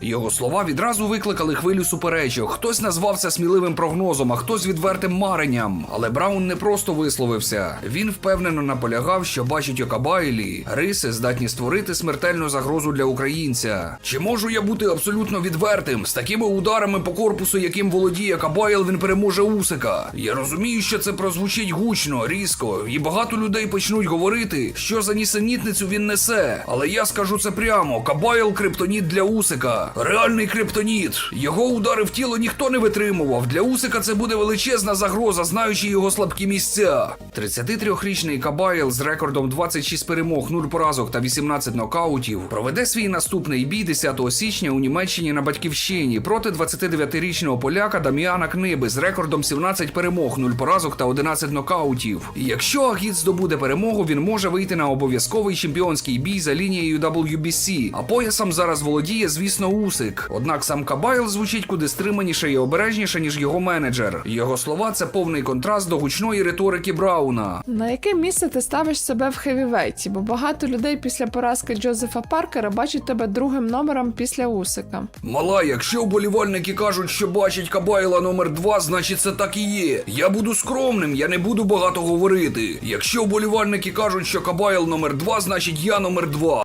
Його слова відразу викликали хвилю суперечок. Хтось назвав це сміливим прогнозом, а хтось відвертим маренням. Але Браун не просто висловився. Він впевнено наполягав, що бачить у Кабайлі риси здатні створити смертельну загрозу для українця. Чи можу я бути абсолютно відвертим? З такими ударами по корпусу, яким володіє Кабайл, він переможе Усика. Я розумію, що це прозвучить гучно, різко, і багато людей почнуть говорити, що за нісенітницю він несе. Але я скажу це прямо: Кабайл криптоніт для Усика. Реальний криптоніт. Його удари в тіло ніхто не витримував. Для Усика це буде величезна загроза, знаючи його слабкі місця. 33-річний Кабайл з рекордом 26 перемог, 0 поразок та 18 нокаутів проведе свій наступний бій 10 січня у Німеччині на батьківщині проти 29-річного поляка Даміана Книби з рекордом 17 перемог, 0 поразок та 11 нокаутів. Якщо Агіт здобуде перемогу, він може вийти на обов'язковий чемпіонський бій за лінією WBC. А поясом зараз володіє, звісно, Усик. Однак сам Кабайл звучить куди стриманіше і обережніше, ніж його менеджер. Його слова це повний контраст до гучної риторики Брауна. На яке місце ти ставиш себе в хевівейті? Бо багато людей після поразки Джозефа Паркера бачать тебе другим номером після Усика. Мала, якщо вболівальники кажуть, що бачать Кабайла номер 2, значить це так і є. Я буду скромним, я не буду багато говорити. Якщо вболівальники кажуть, що Кабайл номер 2, значить я номер 2.